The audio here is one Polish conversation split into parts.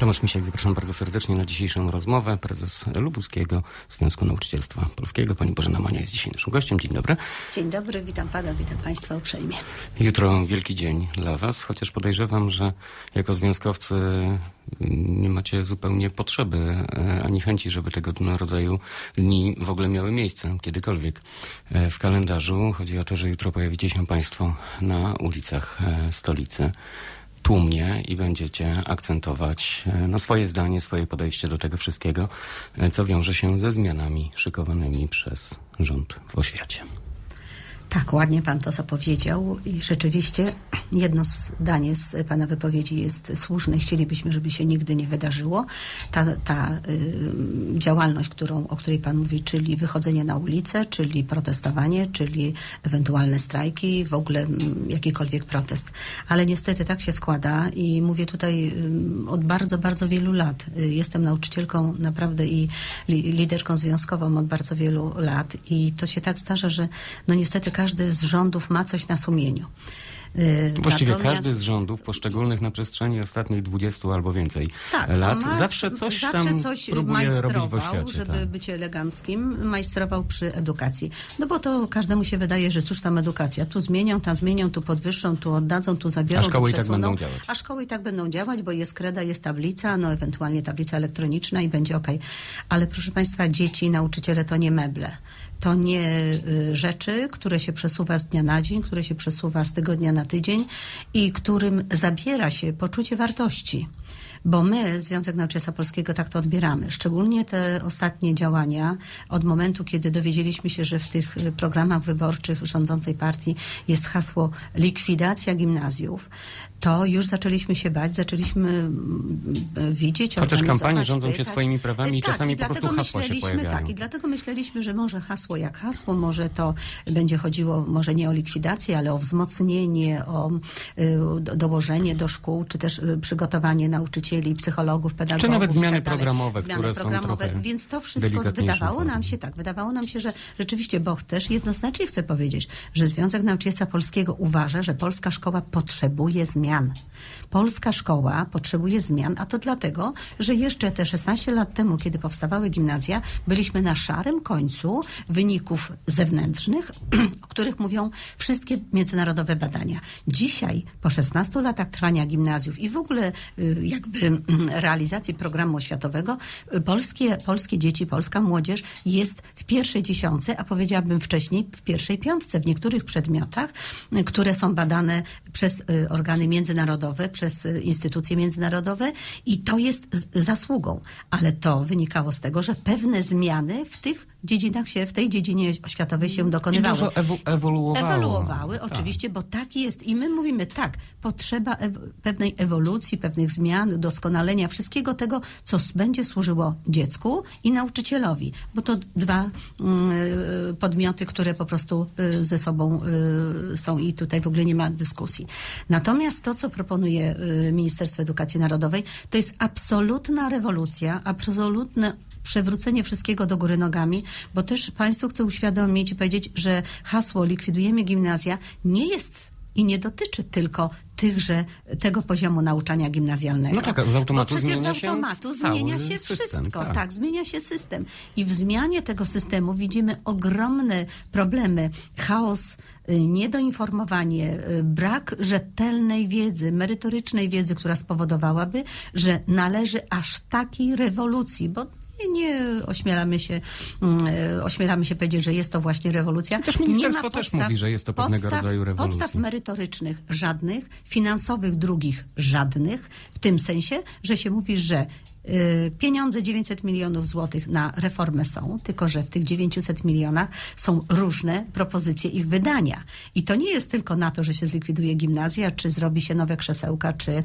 Tomasz Misiak, zapraszam bardzo serdecznie na dzisiejszą rozmowę. Prezes Lubuskiego Związku Nauczycielstwa Polskiego. Pani Bożena Mania jest dzisiaj naszym gościem. Dzień dobry. Dzień dobry, witam pana, witam państwa uprzejmie. Jutro wielki dzień dla was, chociaż podejrzewam, że jako związkowcy nie macie zupełnie potrzeby e, ani chęci, żeby tego rodzaju dni w ogóle miały miejsce kiedykolwiek e, w kalendarzu. Chodzi o to, że jutro pojawicie się państwo na ulicach e, stolicy tłumnie i będziecie akcentować no, swoje zdanie, swoje podejście do tego wszystkiego, co wiąże się ze zmianami szykowanymi przez rząd w oświacie. Tak, ładnie pan to zapowiedział i rzeczywiście jedno zdanie z pana wypowiedzi jest słuszne. Chcielibyśmy, żeby się nigdy nie wydarzyło. Ta, ta y, działalność, którą, o której pan mówi, czyli wychodzenie na ulicę, czyli protestowanie, czyli ewentualne strajki, w ogóle y, jakikolwiek protest. Ale niestety tak się składa i mówię tutaj y, od bardzo, bardzo wielu lat. Y, jestem nauczycielką naprawdę i li, liderką związkową od bardzo wielu lat i to się tak zdarza, że no niestety każdy z rządów ma coś na sumieniu. Y, Właściwie natomiast- każdy z rządów poszczególnych na przestrzeni ostatnich 20 albo więcej tak, lat ma- zawsze coś zawsze tam coś majstrował, żeby tak. być eleganckim, majstrował przy edukacji. No bo to każdemu się wydaje, że cóż tam edukacja, tu zmienią, tam zmienią, tu podwyższą, tu oddadzą, tu zabiorą, A szkoły tu i tak będą działać. A szkoły i tak będą działać, bo jest kreda, jest tablica, no ewentualnie tablica elektroniczna i będzie ok. Ale proszę Państwa, dzieci, nauczyciele to nie meble. To nie y, rzeczy, które się przesuwa z dnia na dzień, które się przesuwa z tygodnia na tydzień i którym zabiera się poczucie wartości. Bo my, Związek Nauczycielstwa Polskiego, tak to odbieramy. Szczególnie te ostatnie działania, od momentu, kiedy dowiedzieliśmy się, że w tych y, programach wyborczych rządzącej partii jest hasło likwidacja gimnazjów, to już zaczęliśmy się bać, zaczęliśmy mm, y, widzieć, Chociaż kampanie rządzą się pytać. swoimi prawami i tak, czasami i po prostu hasła się pojawiają. Tak, i dlatego myśleliśmy, że może hasło jak hasło, może to będzie chodziło może nie o likwidację, ale o wzmocnienie, o y, do- dołożenie do szkół, czy też y, przygotowanie nauczycieli, psychologów, pedagogów. nawet i zmiany tak programowe, zmiany które są programowe. trochę Więc to wszystko wydawało nam się tak, wydawało nam się, że rzeczywiście, bo też jednoznacznie chcę powiedzieć, że Związek Nauczycielstwa Polskiego uważa, że polska szkoła potrzebuje zmian. Polska szkoła potrzebuje zmian, a to dlatego, że jeszcze te 16 lat temu, kiedy powstawały gimnazja, byliśmy na szarym końcu wyników zewnętrznych, o których mówią wszystkie międzynarodowe badania. Dzisiaj, po 16 latach trwania gimnazjów i w ogóle y, jakby realizacji programu oświatowego, polskie, polskie dzieci, polska młodzież jest w pierwszej dziesiątce, a powiedziałabym wcześniej w pierwszej piątce w niektórych przedmiotach, które są badane przez y, organy międzynarodowe, przez y, instytucje międzynarodowe i to jest zasługą. Ale to wynikało z tego, że pewne zmiany w tych dziedzinach się, w tej dziedzinie oświatowej się I dokonywały. dużo ewo- ewoluowało. Ewoluowały, Tak. oczywiście, bo taki jest. I my mówimy tak, potrzeba ew- pewnej ewolucji, pewnych zmian, doskonalenia, wszystkiego tego, co będzie służyło dziecku i nauczycielowi. Bo to dwa mm, y, podmioty, które po prostu y, ze sobą y, są i tutaj w ogóle nie ma dyskusji. Natomiast to, co proponuje Ministerstwo Edukacji Narodowej, to jest absolutna rewolucja, absolutne przewrócenie wszystkiego do góry nogami, bo też Państwu chcę uświadomić i powiedzieć, że hasło likwidujemy gimnazja nie jest i nie dotyczy tylko tychże, tego poziomu nauczania gimnazjalnego. No tak, z automatu Bo przecież zmienia z się automatu cały zmienia się system, wszystko. tak. tak, zmienia się system. I w zmianie tego systemu widzimy ogromne problemy, chaos, y, niedoinformowanie, y, brak rzetelnej wiedzy, merytorycznej wiedzy, która spowodowałaby, że należy aż takiej rewolucji, bo nie, nie ośmielamy się, mm, e, ośmielamy się powiedzieć, że jest to właśnie rewolucja. Chociaż Nie ministerstwo ma też mówi, że jest to pewnego podstaw, rodzaju rewolucja. Podstaw merytorycznych żadnych, finansowych drugich żadnych, w tym sensie, że się mówi, że pieniądze 900 milionów złotych na reformę są, tylko że w tych 900 milionach są różne propozycje ich wydania. I to nie jest tylko na to, że się zlikwiduje gimnazja, czy zrobi się nowe krzesełka, czy y,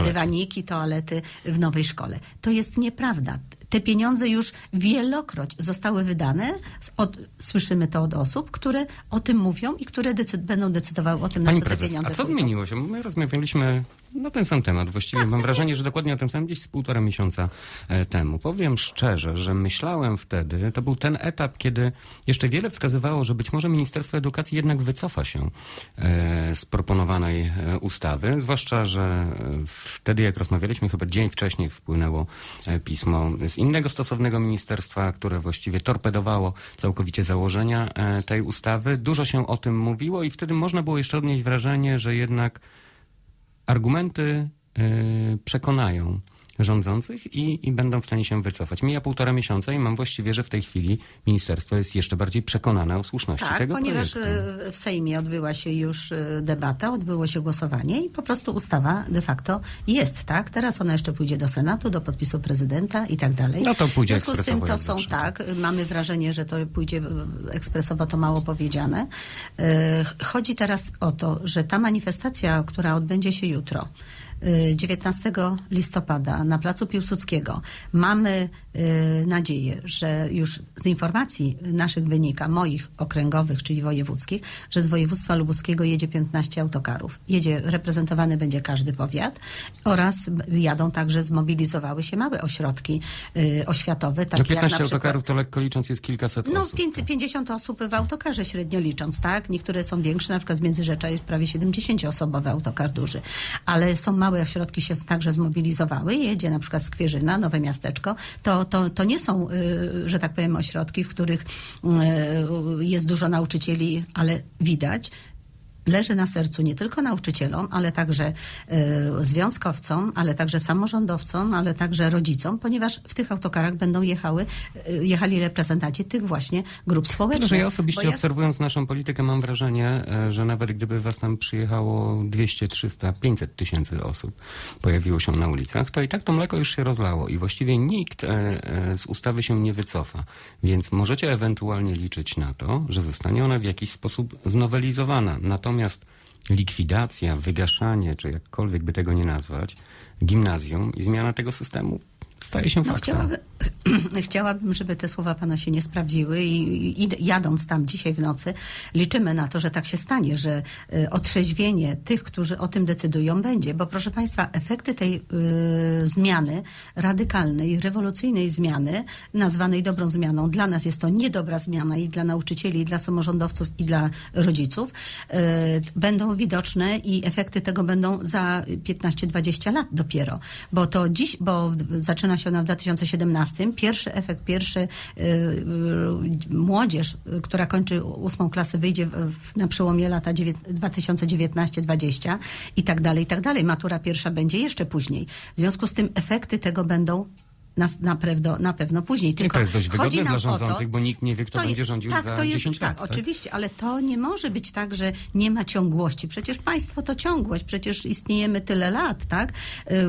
y, dywaniki, toalety w nowej szkole. To jest nieprawda. Te pieniądze już wielokroć zostały wydane. Od, słyszymy to od osób, które o tym mówią i które decyd- będą decydowały o tym, na Pani co te prezes, pieniądze a co pójdą. zmieniło się? My rozmawialiśmy No ten sam temat. Właściwie Tak, mam wrażenie, że dokładnie o tym samym gdzieś z półtora miesiąca e, temu. Powiem szczerze, że myślałem wtedy, to był ten etap, kiedy jeszcze wiele wskazywało, że być może Ministerstwo Edukacji jednak wycofa się e, z proponowanej e, ustawy. Zwłaszcza, że wtedy jak rozmawialiśmy, chyba dzień wcześniej wpłynęło pismo z innego stosownego ministerstwa, które właściwie torpedowało całkowicie założenia e, tej ustawy. Dużo się o tym mówiło i wtedy można było jeszcze odnieść wrażenie, że jednak argumenty y, przekonają rządzących i, i będą w stanie się wycofać. Mija półtora miesiąca i mam właściwie, że w tej chwili ministerstwo jest jeszcze bardziej przekonane o słuszności Tak, tego ponieważ projektu. e, w Sejmie odbyła się już e, debata, odbyło się głosowanie i po prostu ustawa de facto jest, tak? Teraz ona jeszcze pójdzie do Senatu, do podpisu prezydenta i tak dalej. No to pójdzie W związku z tym to są, zawsze, tak, mamy wrażenie, że to pójdzie e, ekspresowo, to mało powiedziane. Chodzi teraz o to, że ta manifestacja, która odbędzie się jutro, 19 listopada na Placu Piłsudskiego, mamy e, nadzieję, że już z informacji naszych wynika, moich okręgowych, czyli wojewódzkich, że z województwa lubuskiego jedzie 15 autokarów. Jedzie, reprezentowany będzie każdy powiat oraz jadą także, zmobilizowały się małe ośrodki e, oświatowe, No takie jak 15 na przykład... autokarów to lekko licząc jest kilkaset No, osób. 550 osób w autokarze średnio licząc, tak? Niektóre są większe, na przykład z Międzyrzecza jest prawie 70-osobowy autokar duży. Ale są małe ośrodki się także zmobilizowały. Jedzie na przykład Skwierzyna, Nowe Miasteczko. To, to, to nie są, y, że tak powiem, ośrodki, w których y, jest dużo nauczycieli, ale widać, leży na sercu nie tylko nauczycielom, ale także e, związkowcom, ale także samorządowcom, ale także rodzicom, ponieważ w tych autokarach będą jechały, e, jechali reprezentanci tych właśnie grup społecznych. Że ja osobiście ja- obserwując naszą politykę mam wrażenie, e, że nawet gdyby was tam przyjechało 200, 300, 500 tysięcy osób pojawiło się na ulicach, to i tak to mleko już się rozlało i właściwie nikt z ustawy się nie wycofa. Więc możecie ewentualnie liczyć na to, że zostanie ona w jakiś sposób znowelizowana. Natomiast likwidacja, wygaszanie, czy jakkolwiek by tego nie nazwać, gimnazjum i zmiana tego systemu staje się No, faktem. chciałabym, chciałabym, żeby te słowa pana się nie sprawdziły i, i jadąc tam dzisiaj w nocy, liczymy na to, że tak się stanie, że y, otrzeźwienie tych, którzy o tym decydują, będzie. Bo proszę państwa, efekty tej y, zmiany, radykalnej, rewolucyjnej zmiany, nazwanej dobrą zmianą, dla nas jest to niedobra zmiana i dla nauczycieli, i dla samorządowców, i dla rodziców, y, będą widoczne i efekty tego będą za 15-20 lat dopiero. Bo to dziś, bo zaczyna się ona w 2017. Pierwszy efekt, pierwszy y, y, młodzież, która kończy ósmą klasę, wyjdzie na przełomie lata dziewię- 2019-20 i tak dalej, i tak dalej. Matura pierwsza będzie jeszcze później. W związku z tym efekty tego będą na, na, pewno, na pewno później. I Tylko to jest dość chodzi wygodne nam dla o to- rządzących, bo nikt nie wie, kto to będzie rządził tak, za to jest, 10 tak, lat. tak? oczywiście, ale to nie może być tak, że nie ma ciągłości. Przecież państwo to ciągłość, przecież istniejemy tyle lat, tak? Y,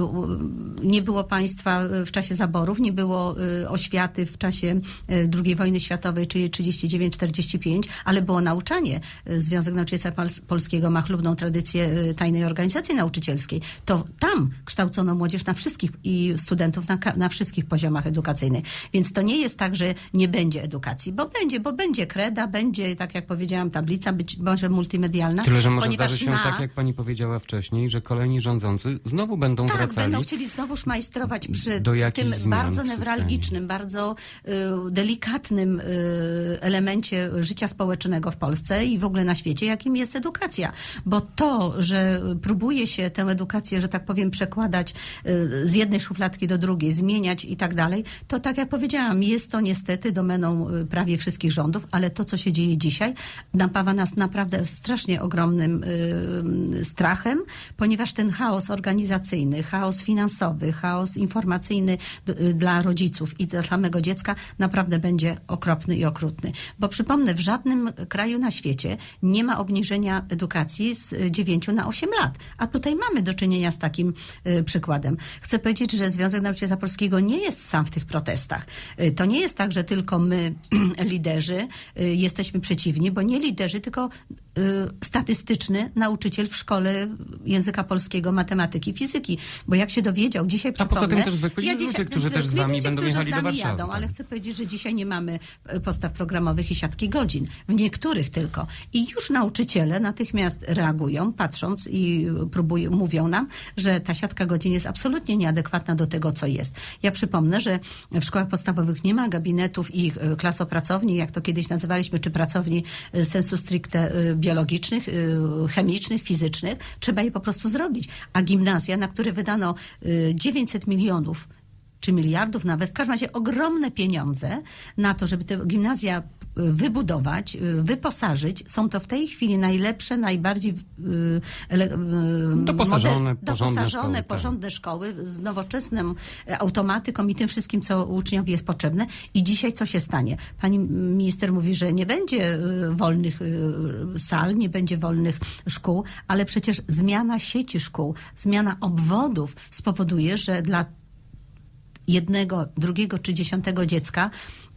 Nie było państwa w czasie zaborów, nie było y, oświaty w czasie y, II wojny światowej, czyli 39-45, ale było nauczanie. Związek Nauczycielstwa Polskiego ma chlubną tradycję tajnej organizacji nauczycielskiej. To tam kształcono młodzież na wszystkich i studentów na, na wszystkich poziomach edukacyjnych. Więc to nie jest tak, że nie będzie edukacji, bo będzie, bo będzie kreda, będzie, tak jak powiedziałam, tablica, być może multimedialna. Tyle, że może zdarzy się na, tak, jak pani powiedziała wcześniej, że kolejni rządzący znowu będą tak, wracali. będą chcieli znowuż majstrować przy tym bardzo newralgicznym, bardzo y, delikatnym y, elemencie życia społecznego w Polsce i w ogóle na świecie, jakim jest edukacja. Bo to, że próbuje się tę edukację, że tak powiem, przekładać y, z jednej szufladki do drugiej, zmieniać i tak dalej, to tak jak powiedziałam, jest to niestety domeną y, prawie wszystkich rządów, ale to, co się dzieje dzisiaj, napawa nas naprawdę strasznie ogromnym y, strachem, ponieważ ten chaos organizacyjny, chaos finansowy, chaos informacyjny y, dla rodziców i dla samego dziecka naprawdę będzie okropny i okrutny. Bo przypomnę, w żadnym kraju na świecie nie ma obniżenia edukacji z y, 9 na 8 lat. A tutaj mamy do czynienia z takim y, przykładem. Chcę powiedzieć, że Związek Nauczycielstwa Polskiego nie nie jest sam w tych protestach. Y, To nie jest tak, że tylko my, liderzy, y, jesteśmy przeciwni, bo nie liderzy, tylko y, statystyczny nauczyciel w szkole języka polskiego, matematyki, fizyki. Bo jak się dowiedział, dzisiaj A poza tym też zwykli ludzie, dzisiaj- którzy też z wami ludzie, będą jechali z do nami Warszawy, jadą, tak. ale chcę powiedzieć, że dzisiaj nie mamy podstaw programowych i siatki godzin. W niektórych tylko. I już nauczyciele natychmiast reagują, patrząc i próbują, mówią nam, że ta siatka godzin jest absolutnie nieadekwatna do tego, co jest. Ja przypomnę, że w szkołach podstawowych nie ma gabinetów i e, klasopracowni, jak to kiedyś nazywaliśmy, czy pracowni e, sensu stricte e, biologicznych, chemicznych, fizycznych. Trzeba je po prostu zrobić. A gimnazja, na które wydano e, 900 milionów czy miliardów nawet, w każdym razie ogromne pieniądze na to, żeby te gimnazja wybudować, y, wyposażyć. Są to w tej chwili najlepsze, najbardziej y, y, Doposażone, porządne doposażone szkoły, tak. porządne szkoły z nowoczesną e, automatyką i tym wszystkim, co uczniowi jest potrzebne. I dzisiaj co się stanie? Pani minister mówi, że nie będzie wolnych sal, nie będzie wolnych szkół, ale przecież zmiana sieci szkół, zmiana obwodów spowoduje, że dla jednego, drugiego czy dziesiątego dziecka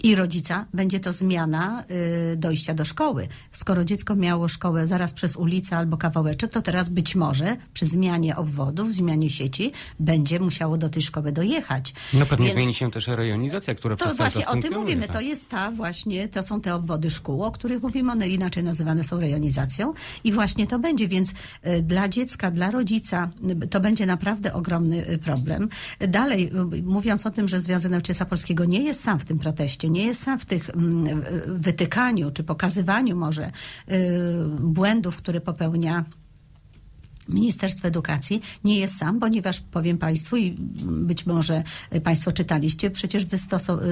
i rodzica będzie to zmiana y, dojścia do szkoły. Skoro dziecko miało szkołę zaraz przez ulicę albo kawałeczek, to teraz być może przy zmianie obwodów, zmianie sieci będzie musiało do tej szkoły dojechać. No pewnie Więc- zmieni się też rejonizacja, która to właśnie o tym mówimy. tak. To jest ta właśnie, to są te obwody szkół, o których mówimy, one inaczej nazywane są rejonizacją i właśnie to będzie, więc y, dla dziecka, dla rodzica y, to będzie naprawdę ogromny y, problem. Dalej, y, mówiąc o tym, że Związek Nauczycielstwa Polskiego nie jest sam w tym proteście, nie jest sam w tych mm, wytykaniu czy pokazywaniu może y, błędów, które popełnia Ministerstwo Edukacji nie jest sam, ponieważ powiem Państwu i być może Państwo czytaliście, przecież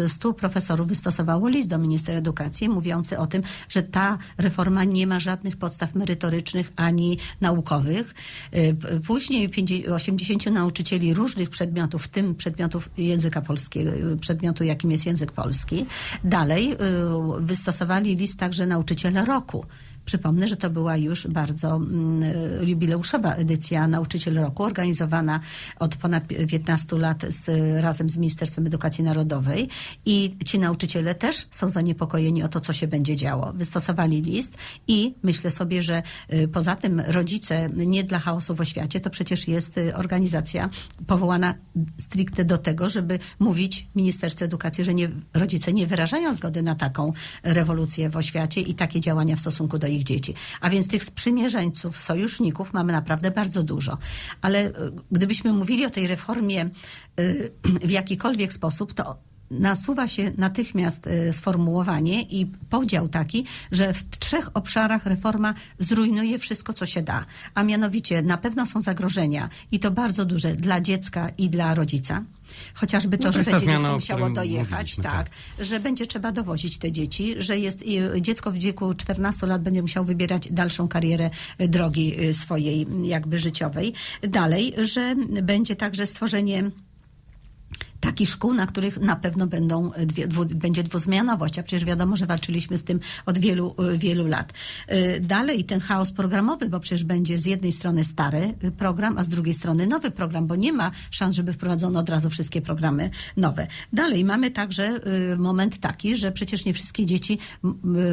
stu profesorów wystosowało list do ministra edukacji mówiący o tym, że ta reforma nie ma żadnych podstaw merytorycznych ani naukowych. Y, Później 50 80 nauczycieli różnych przedmiotów, w tym przedmiotów języka polskiego, y, przedmiotu jakim jest język polski. Dalej y, wystosowali list także nauczyciele roku. Przypomnę, że to była już bardzo mm, jubileuszowa edycja Nauczyciel Roku, organizowana od ponad pi- 15 lat z, razem z Ministerstwem Edukacji Narodowej i ci nauczyciele też są zaniepokojeni o to, co się będzie działo. Wystosowali list i myślę sobie, że y, poza tym rodzice nie dla chaosu w oświacie, to przecież jest y, organizacja powołana stricte do tego, żeby mówić Ministerstwu Edukacji, że nie, rodzice nie wyrażają zgody na taką rewolucję w oświacie i takie działania w stosunku do ich dzieci. A więc tych sprzymierzeńców, sojuszników mamy naprawdę bardzo dużo. Ale y, gdybyśmy mówili o tej reformie y, w jakikolwiek sposób, to nasuwa się natychmiast y, sformułowanie i podział taki, że w trzech obszarach reforma zrujnuje wszystko, co się da. A mianowicie na pewno są zagrożenia i to bardzo duże dla dziecka i dla rodzica. Chociażby to, No to że będzie dziecko musiało dojechać, mówiliśmy, tak, że będzie trzeba dowozić te dzieci, że jest dziecko w wieku 14 lat będzie musiał wybierać dalszą karierę y, drogi y, swojej jakby życiowej. Dalej, że będzie także stworzenie takich szkół, na których na pewno będą dwie, dwu, będzie a przecież wiadomo, że walczyliśmy z tym od wielu, y, wielu lat. Y, Dalej ten chaos programowy, bo przecież będzie z jednej strony stary program, a z drugiej strony nowy program, bo nie ma szans, żeby wprowadzono od razu wszystkie programy nowe. Dalej mamy także moment taki, że przecież nie wszystkie dzieci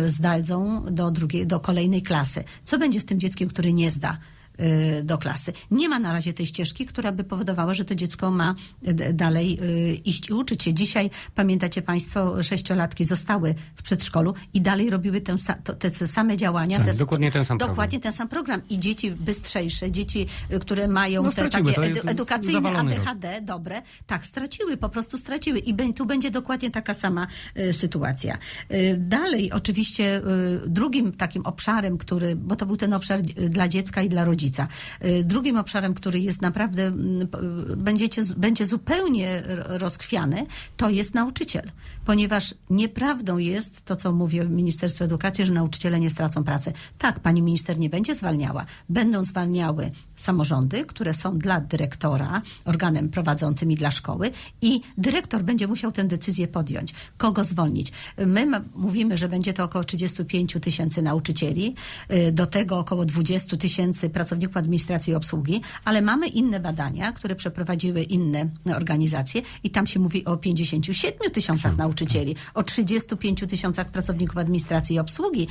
zdadzą do drugiej, do kolejnej klasy. Co będzie z tym dzieckiem, który nie zda? Y, do klasy. Nie ma na razie tej ścieżki, która by powodowała, że to dziecko ma d- dalej y, iść i uczyć się. Dzisiaj, pamiętacie Państwo, sześciolatki zostały w przedszkolu i dalej robiły te, te same działania. Tak, te, dokładnie ten sam Dokładnie ten sam program. I dzieci bystrzejsze, dzieci, y, które mają No te takie edu, edukacyjne zawalony rok. ADHD, dobre, tak, straciły, po prostu straciły. I tu będzie dokładnie taka sama y, sytuacja. Y, dalej, oczywiście, y, drugim takim obszarem, który, bo to był ten obszar y, dla dziecka i dla rodzica. Y, drugim obszarem, który jest naprawdę, mm, będziecie, będzie zupełnie rozchwiany, to jest nauczyciel. Ponieważ nieprawdą jest to, co mówi Ministerstwo Edukacji, że nauczyciele nie stracą pracy. Tak, pani minister nie będzie zwalniała. Będą zwalniały samorządy, które są dla dyrektora, organem prowadzącym i dla szkoły i dyrektor będzie musiał tę decyzję podjąć. Kogo zwolnić? My mówimy, że będzie to około 35 tysięcy nauczycieli, y, do tego około 20 tysięcy pracowników pracowników administracji i obsługi, ale mamy inne badania, które przeprowadziły inne organizacje i tam się mówi o 57 tysiącach nauczycieli, o 35 tysiącach pracowników administracji i obsługi.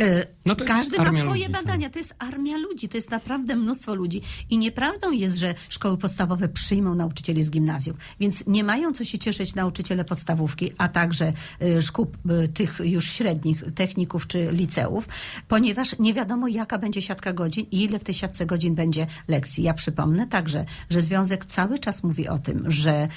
E, No Każdy ma swoje ludzi, tak. badania. To jest armia ludzi, to jest naprawdę mnóstwo ludzi. I nieprawdą jest, że szkoły podstawowe przyjmą nauczycieli z gimnazjów. Więc nie mają co się cieszyć nauczyciele podstawówki, a także y, szkół y, tych już średnich, techników czy liceów, ponieważ nie wiadomo, jaka będzie siatka godzin i ile w tej siatce godzin będzie lekcji. Ja przypomnę także, że Związek cały czas mówi o tym, że y,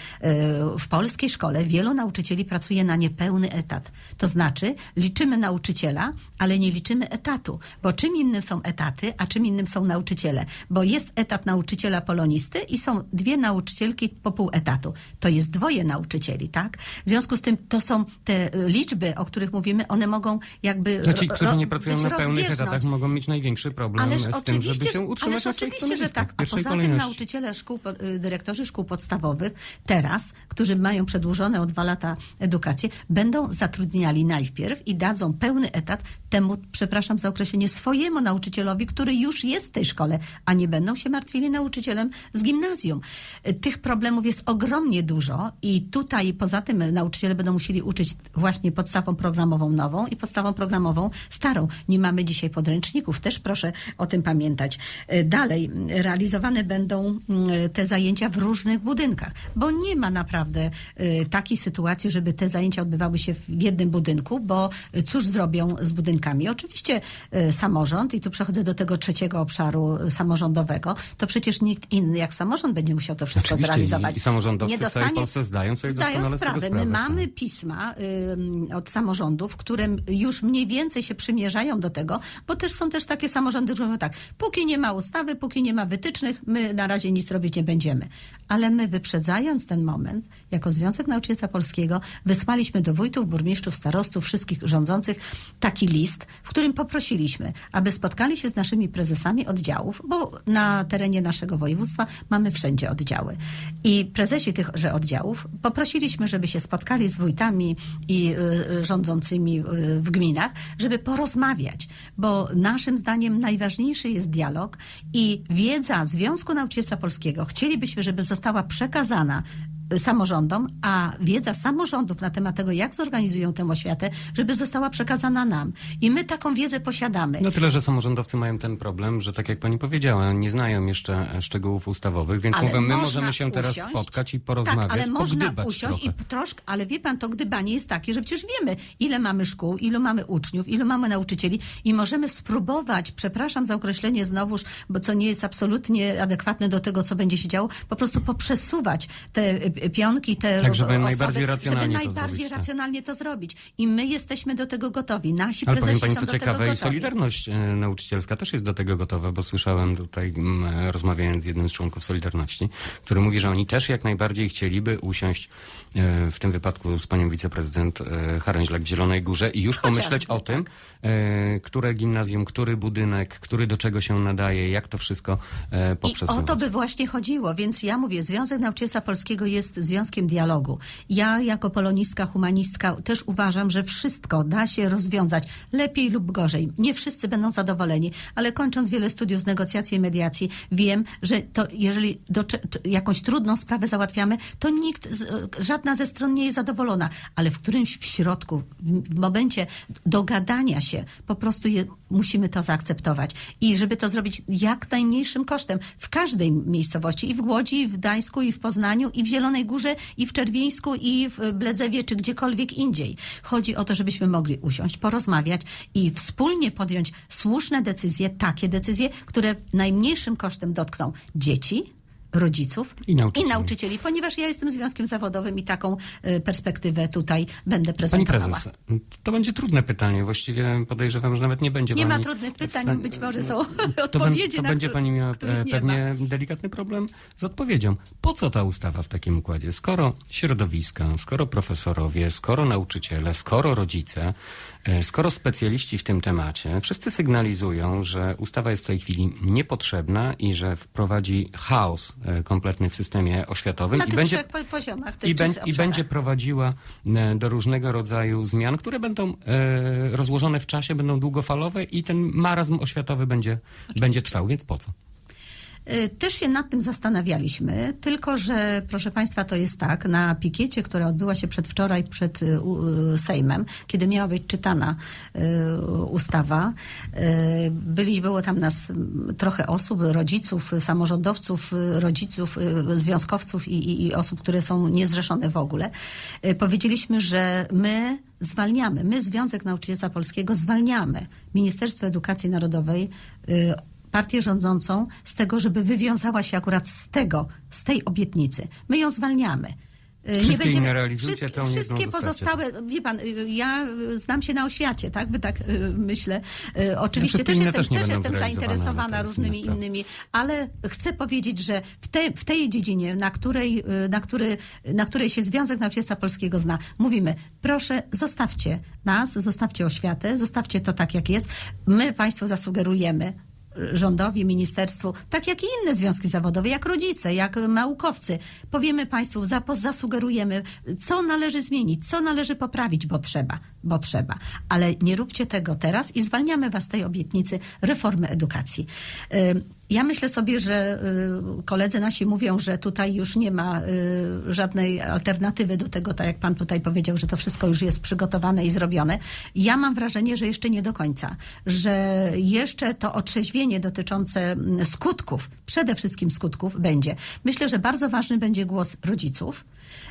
w polskiej szkole wielu nauczycieli pracuje na niepełny etat. To znaczy, liczymy nauczyciela, ale nie liczymy etatu, bo czym innym są etaty, a czym innym są nauczyciele. Bo jest etat nauczyciela polonisty i są dwie nauczycielki po pół etatu. To jest dwoje nauczycieli, tak? W związku z tym to są te y, liczby, o których mówimy, one mogą jakby No ci, ro- którzy nie pracują na pełnych etatach, mogą mieć największy problem Ależ z tym, żeby się że- utrzymać na swoich oczywiście, że tak. A poza tym kolejności. nauczyciele szkół, y, dyrektorzy szkół podstawowych teraz, którzy mają przedłużone o dwa lata edukację, będą zatrudniali najpierw i dadzą pełny etat temu, przepraszam za określenie, swojemu nauczycielowi, który już jest w tej szkole, a nie będą się martwili nauczycielem z gimnazjum. Y, Tych problemów jest ogromnie dużo i tutaj poza tym nauczyciele będą musieli uczyć właśnie podstawą programową nową i podstawą programową starą. Nie mamy dzisiaj podręczników, też proszę o tym pamiętać. Y, Dalej, y, realizowane będą y, te zajęcia w różnych budynkach, bo nie ma naprawdę y, takiej sytuacji, żeby te zajęcia odbywały się w jednym budynku, bo y, cóż zrobią z budynkami? Oczywiście y, samorząd, i tu przechodzę do tego trzeciego obszaru y, samorządowego, to przecież nikt inny jak samorząd będzie musiał to wszystko Oczywiście zrealizować. i- i samorządowcy Nie w całej Polsce zdają sobie zdają sprawę. sprawę, My tak. mamy pisma ym, od samorządów, które już mniej więcej się przymierzają do tego, bo też są też takie samorządy, które mówią tak, póki nie ma ustawy, póki nie ma wytycznych, my na razie nic robić nie będziemy. Ale my wyprzedzając ten moment, jako Związek Nauczycielstwa Polskiego, wysłaliśmy do wójtów, burmistrzów, starostów, wszystkich rządzących taki list, w którym poprosiliśmy, aby spotkali się z naszymi prezesami oddziałów, bo na terenie naszego województwa mamy wszędzie oddziały. I prezesi tychże oddziałów poprosiliśmy, żeby się spotkali z wójtami i y, y, rządzącymi y, w gminach, żeby porozmawiać, bo naszym zdaniem najważniejszy jest dialog i wiedza Związku Nauczycielstwa Polskiego. Chcielibyśmy, żeby została przekazana samorządom, a wiedza samorządów na temat tego, jak zorganizują tę oświatę, żeby została przekazana nam. I my taką wiedzę posiadamy. No tyle, że samorządowcy mają ten problem, że tak jak pani powiedziała, nie znają jeszcze szczegółów ustawowych, więc Ale mówią, my możemy się teraz usiąść. spotkać i porozmawiać, Tak, ale można usiąść trochę. i troszkę, ale wie pan, to gdybanie jest takie, że przecież wiemy, ile mamy szkół, ilu mamy uczniów, ilu mamy nauczycieli i możemy spróbować, przepraszam za określenie znowuż, bo co nie jest absolutnie adekwatne do tego, co będzie się działo, po prostu poprzesuwać te pionki, te Tak, żeby osoby, najbardziej racjonalnie żeby to najbardziej zrobić, tak. racjonalnie to zrobić. I my jesteśmy do tego gotowi. Nasi Ale powiem prezesi pani, co ciekawe, i. Solidarność e, Nauczycielska też jest do tego gotowa, bo słyszałem tutaj, mm, e, rozmawiając z jednym z członków Solidarności, który mówi, że oni też jak najbardziej chcieliby usiąść e, w tym wypadku z panią wiceprezydent Haręźlak w Zielonej Górze i już Chociażby, pomyśleć o tym, tak. które gimnazjum, który budynek, który do czego się nadaje, jak to wszystko e, I o to by właśnie chodziło, więc ja mówię, Związek Nauczycielstwa Polskiego jest związkiem dialogu. Ja jako polonistka, humanistka też uważam, że wszystko da się rozwiązać lepiej lub gorzej. Nie wszyscy będą zadowoleni, ale kończąc wiele studiów z negocjacji i mediacji, wiem, że to jeżeli do, jakąś trudną sprawę załatwiamy, to nikt, z, żadna ze stron nie jest zadowolona, ale w którymś w środku, w, momencie dogadania się, po prostu je, musimy to zaakceptować. I żeby to zrobić jak najmniejszym kosztem w każdej miejscowości, i w Łodzi, i w Gdańsku, i w Poznaniu, i w Zielonej Górze, i w Czerwieńsku, i w Bledzewie, czy gdziekolwiek indziej. Chodzi o to, żebyśmy mogli usiąść, porozmawiać i wspólnie podjąć słuszne decyzje, takie decyzje, które najmniejszym kosztem dotkną dzieci, rodziców I nauczycieli. nauczycieli, ponieważ ja jestem związkiem zawodowym i taką y, perspektywę tutaj będę Pani prezentowała. prezes, to będzie trudne pytanie. Właściwie podejrzewam, że nawet nie będzie Nie ma pani trudnych pytań, być może są To, odpowiedzi, to na będzie pani miała pewnie delikatny problem z odpowiedzią. Po co ta ustawa w takim układzie? Skoro środowiska, skoro profesorowie, skoro nauczyciele, skoro rodzice Skoro specjaliści w tym temacie wszyscy sygnalizują, że ustawa jest w tej chwili niepotrzebna i że wprowadzi chaos e, kompletny w systemie oświatowym Na i tych będzie, poziomach, i, i będzie prowadziła e, do różnego rodzaju zmian, które będą e, rozłożone w czasie, będą długofalowe i ten marazm oświatowy będzie, będzie trwał, więc po co? Y, Też się nad tym zastanawialiśmy, tylko że, proszę Państwa, to jest tak, na pikiecie, która odbyła się przedwczoraj przed y, y, Sejmem, kiedy miała być czytana ustawa, byli, było tam nas trochę osób, rodziców, samorządowców, rodziców, związkowców i, i, i osób, które są niezrzeszone w ogóle. Powiedzieliśmy, że my zwalniamy, my Związek Nauczycielstwa Polskiego zwalniamy Ministerstwo Edukacji Narodowej partię rządzącą z tego, żeby wywiązała się akurat z tego, z tej obietnicy. My ją zwalniamy. Y, Wszystkie inne realizujcie, wszystkie, wszystkie zostacie. pozostałe, wie pan, y, ja y, znam się na oświacie, tak? Wy tak y, myślę. Oczywiście wszystkie też jestem, też nie też jestem zainteresowana inna różnymi innymi, ale chcę powiedzieć, że w, te, w tej dziedzinie, na której, na, który, na której się Związek Nauczycielstwa Polskiego zna, mówimy, proszę zostawcie nas, zostawcie oświatę, zostawcie to tak, jak jest. My Państwu zasugerujemy, rządowi, ministerstwu, tak jak i inne związki zawodowe, jak rodzice, jak naukowcy. Powiemy Państwu, zasugerujemy, co należy zmienić, co należy poprawić, bo trzeba, bo trzeba. Ale nie róbcie tego teraz i zwalniamy Was z tej obietnicy reformy edukacji. Ja myślę sobie, że y, koledzy nasi mówią, że tutaj już nie ma y, żadnej alternatywy do tego, tak jak pan tutaj powiedział, że to wszystko już jest przygotowane i zrobione. Ja mam wrażenie, że jeszcze nie do końca, że jeszcze to otrzeźwienie dotyczące mm, skutków, przede wszystkim skutków będzie. Myślę, że bardzo ważny będzie głos rodziców,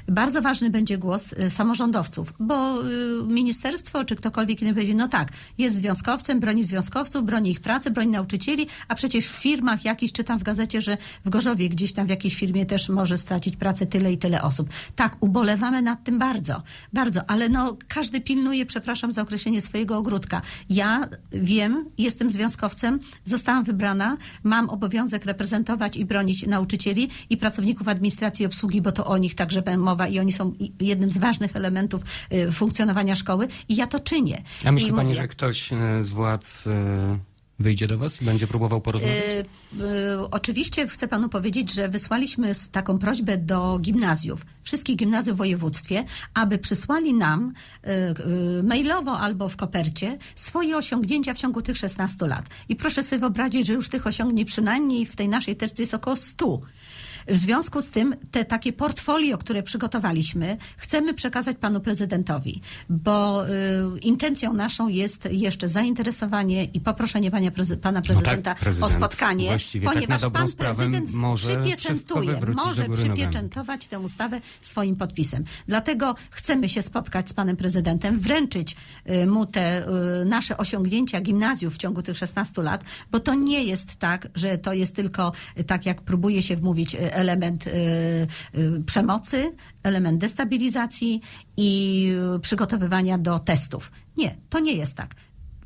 bardzo ważny będzie głos y, samorządowców, bo y, ministerstwo czy ktokolwiek inny będzie, no tak, jest związkowcem, broni związkowców, broni ich pracy, broni nauczycieli, a przecież w firmach jakiś, czytam w gazecie, że w Gorzowie gdzieś tam w jakiejś firmie też może stracić pracę tyle i tyle osób. Tak, ubolewamy nad tym bardzo, bardzo, ale no każdy pilnuje, przepraszam za określenie swojego ogródka. Ja wiem, jestem związkowcem, zostałam wybrana, mam obowiązek reprezentować i bronić nauczycieli i pracowników administracji i obsługi, bo to o nich także mowa i oni są jednym z ważnych elementów y, funkcjonowania szkoły i ja to czynię. A myśli I pani, mówię, że ktoś e, z władz e, wyjdzie do was i będzie próbował porozmawiać? Y, y, Oczywiście chcę panu powiedzieć, że wysłaliśmy taką prośbę do gimnazjów, wszystkich gimnazjów w województwie, aby przysłali nam y, y, mailowo albo w kopercie swoje osiągnięcia w ciągu tych 16 lat. I proszę sobie wyobrazić, że już tych osiągnięć przynajmniej w tej naszej terce jest około 100. W związku z tym te takie portfolio, które przygotowaliśmy, chcemy przekazać panu prezydentowi, bo y, intencją naszą jest jeszcze zainteresowanie i poproszenie pania prezy- pana prezydenta o tak, prezydent spotkanie, właściwie tak ponieważ dobrą pan prezydent może przypieczętuje, może przypieczętować tę ustawę swoim podpisem. Dlatego chcemy się spotkać z panem prezydentem, wręczyć y, mu te y, nasze osiągnięcia gimnazjów w ciągu tych 16 lat, bo to nie jest tak, że to jest tylko, tak jak próbuje się wmówić, y, element y, y, przemocy, element destabilizacji i y, przygotowywania do testów. Nie, to nie jest tak.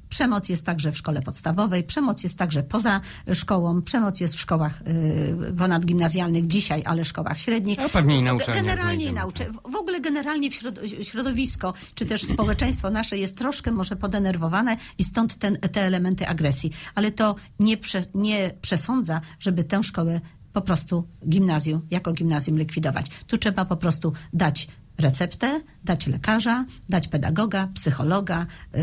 Przemoc jest także w szkole podstawowej, przemoc jest także poza szkołą, przemoc jest w szkołach ponadgimnazjalnych dzisiaj, ale szkołach średnich. A pewnie i na Ge- uczelniach Generalnie nauczy. W w ogóle generalnie w środ- środowisko, czy też społeczeństwo nasze jest troszkę może podenerwowane i stąd ten, te elementy agresji. Ale to nie, prze, nie przesądza, żeby tę szkołę po prostu gimnazjum, jako gimnazjum likwidować. Tu trzeba po prostu dać receptę, dać lekarza, dać pedagoga, psychologa, yy,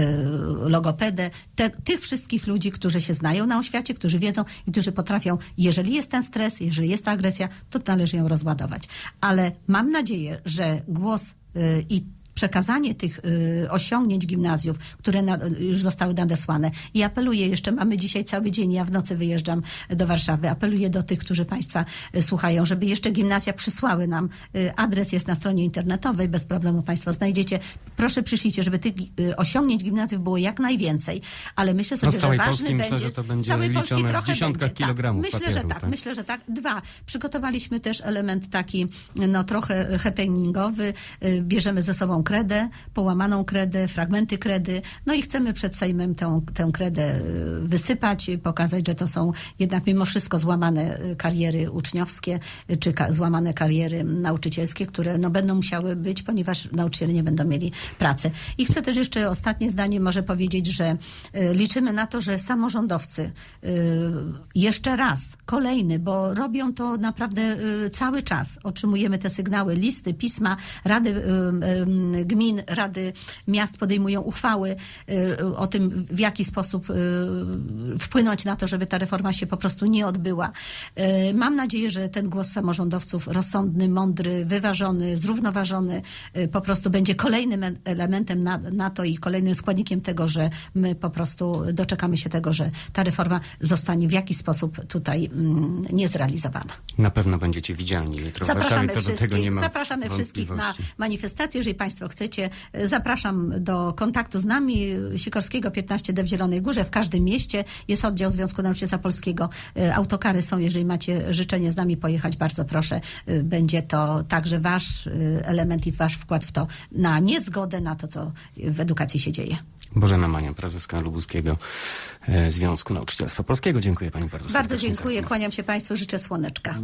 logopedę, te, tych wszystkich ludzi, którzy się znają na oświacie, którzy wiedzą i którzy potrafią, jeżeli jest ten stres, jeżeli jest ta agresja, to należy ją rozładować. Ale mam nadzieję, że głos yy, i przekazanie tych y, osiągnięć gimnazjów, które już zostały nadesłane. I apeluję jeszcze, mamy dzisiaj cały dzień, ja w nocy wyjeżdżam do Warszawy, apeluję do tych, którzy Państwa y, słuchają, żeby jeszcze gimnazja przysłały nam, y, adres jest na stronie internetowej, bez problemu Państwo znajdziecie. Proszę przyślijcie, żeby tych osiągnięć gimnazjów było jak najwięcej, ale myślę sobie, No że Polski ważny myślę, będzie... że to będzie całej Polski trochę będzie, kilogramów tak. Myślę, papieru, że tak, tak? myślę, że tak. Dwa, przygotowaliśmy też element taki, no trochę happeningowy, bierzemy ze sobą kredę, połamaną kredę, fragmenty kredy, no i chcemy przed Sejmem tę, tę kredę y, wysypać, pokazać, że to są jednak mimo wszystko złamane y, kariery uczniowskie, y, czy ka- złamane kariery nauczycielskie, które no, będą musiały być, ponieważ nauczyciele nie będą mieli pracy. I chcę też jeszcze ostatnie zdanie może powiedzieć, że liczymy na to, że samorządowcy jeszcze raz, kolejny, bo robią to naprawdę cały czas. Otrzymujemy te sygnały, listy, pisma, rady gmin, rady miast podejmują uchwały y, o tym, w jaki sposób y, wpłynąć na to, żeby ta reforma się po prostu nie odbyła. Y, Mam nadzieję, że ten głos samorządowców rozsądny, mądry, wyważony, zrównoważony po prostu będzie kolejnym e- elementem na, na to i kolejnym składnikiem tego, że my po prostu doczekamy się tego, że ta reforma zostanie w jakiś sposób tutaj mm, niezrealizowana. Na pewno będziecie widzialni jutro w Warszawie, Zapraszamy co do tego nie ma zapraszamy wszystkich na manifestację, jeżeli Państwo chcecie. e, Zapraszam do kontaktu z nami. Sikorskiego 15D w Zielonej Górze. W każdym mieście jest oddział Związku Nauczycielstwa Polskiego. E, Autokary są, jeżeli macie życzenie z nami pojechać, bardzo proszę. E, Będzie to także Wasz e, element i Wasz wkład w to, na niezgodę na to, co w edukacji się dzieje. Bożena Mania, prezeska Lubuskiego Związku Nauczycielstwa Polskiego. Dziękuję Pani bardzo Bardzo dziękuję, kłaniam się Państwu, życzę słoneczka.